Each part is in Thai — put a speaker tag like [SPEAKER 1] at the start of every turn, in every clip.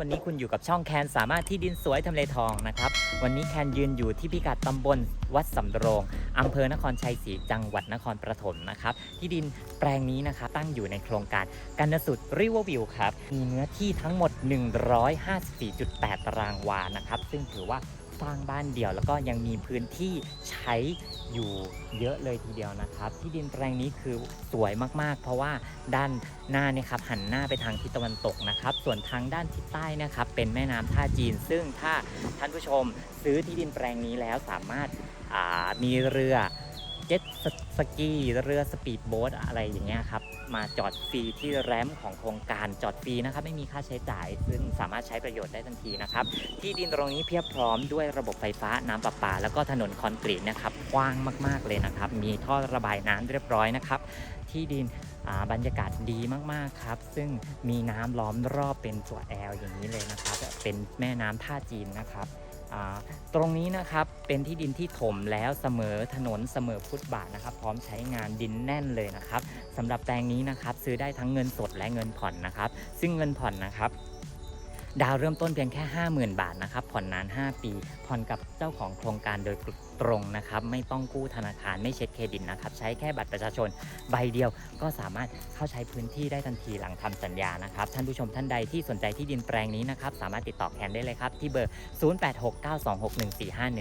[SPEAKER 1] วันนี้คุณอยู่กับช่องแคนสามารถที่ดินสวยทำเลทองนะครับ วันนี้แคนยืนอยู่ที่พิกัดตำบลวัดสำโรงอำเภอนครชัยศรีจังหวัดนครปฐมนะครับ ที่ดินแปลงนี้นะครับตั้งอยู่ในโครงการกันสุดริเวอร์วิวครับ มีเนื้อที่ทั้งหมด 154.8 ตารางวานะครับ ซึ่งถือว่า สร้างบ้านเดี่ยว แล้วก็ยังมีพื้นที่ใช้อยู่เยอะเลยทีเดียวนะครับ ที่ดินแปลงนี้คือสวยมากๆ เพราะว่าด้านหน้าเนี่ยครับหันหน้าไปทางทิศตะวันตกนะครับ ส่วนทางด้านทิศใต้นะครับ เป็นแม่น้ำท่าจีน ซึ่งถ้าท่านผู้ชมซื้อที่ดินแปลงนี้แล้วสามารถามีเรือ เจ็ตสกีเรือสปีดโบ๊ทอะไรอย่างเงี้ยครับ มาจอดฟรีที่แรมของโครงการจอดฟรีนะครับ ไม่มีค่าใช้จ่าย ซึ่งสามารถใช้ประโยชน์ได้ทันทีนะครับ ที่ดินตรงนี้เพียบพร้อมด้วยระบบไฟฟ้าน้ำประปา แล้วก็ถนนคอนกรีตนะครับกว้างมากๆเลยนะครับ มีท่อระบายน้ำเรียบร้อยนะครับ ที่ดินอ่าบรรยากาศดีมากๆครับ ซึ่งมีน้ำล้อมรอบเป็นตัวแอลอย่างนี้เลยนะครับ เป็นแม่น้ำท่าจีนนะครับ ตรงนี้นะครับเป็นที่ดินที่ถมแล้วเสมอถนนเสมอฟุตบาทนะครับ พร้อมใช้งานดินแน่นเลยนะครับสำหรับแปลงนี้นะครับซื้อได้ทั้งเงินสดและเงินผ่อนนะครับ ซึ่งเงินผ่อนนะครับ ดาวเริ่มต้นเพียงแค่ 50,000 บาทนะครับผ่อนนาน 5 ปี ผ่อนกับเจ้าของโครงการโดยตรงนะครับ ไม่ต้องกู้ธนาคารไม่เช็คเครดิตนะครับ ใช้แค่บัตรประชาชนใบเดียวก็สามารถเข้าใช้พื้นที่ได้ทันทีหลังทำสัญญานะครับ ท่านผู้ชมท่านใดที่สนใจที่ดินแปลงนี้นะครับ สามารถติดต่อแคนได้เลยครับ ที่เบอร์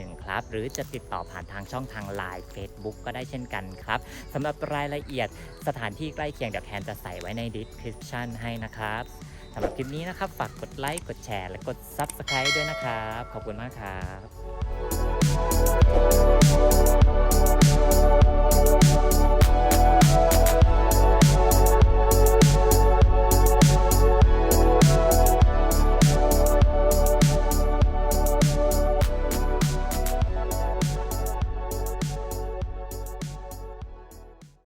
[SPEAKER 1] 0869261451 ครับ หรือจะติดต่อผ่านทางช่องทาง Line Facebook ก็ได้เช่นกันครับสำหรับรายละเอียดสถานที่ใกล้เคียงเดี๋ยวแคนจะใส่ไว้ใน description ให้นะครับำหรับคลิปนี้นะครับ ฝากกดไลค์ กดแชร์ และกด Subscribe ด้วยนะครับ ขอบคุณมากครับ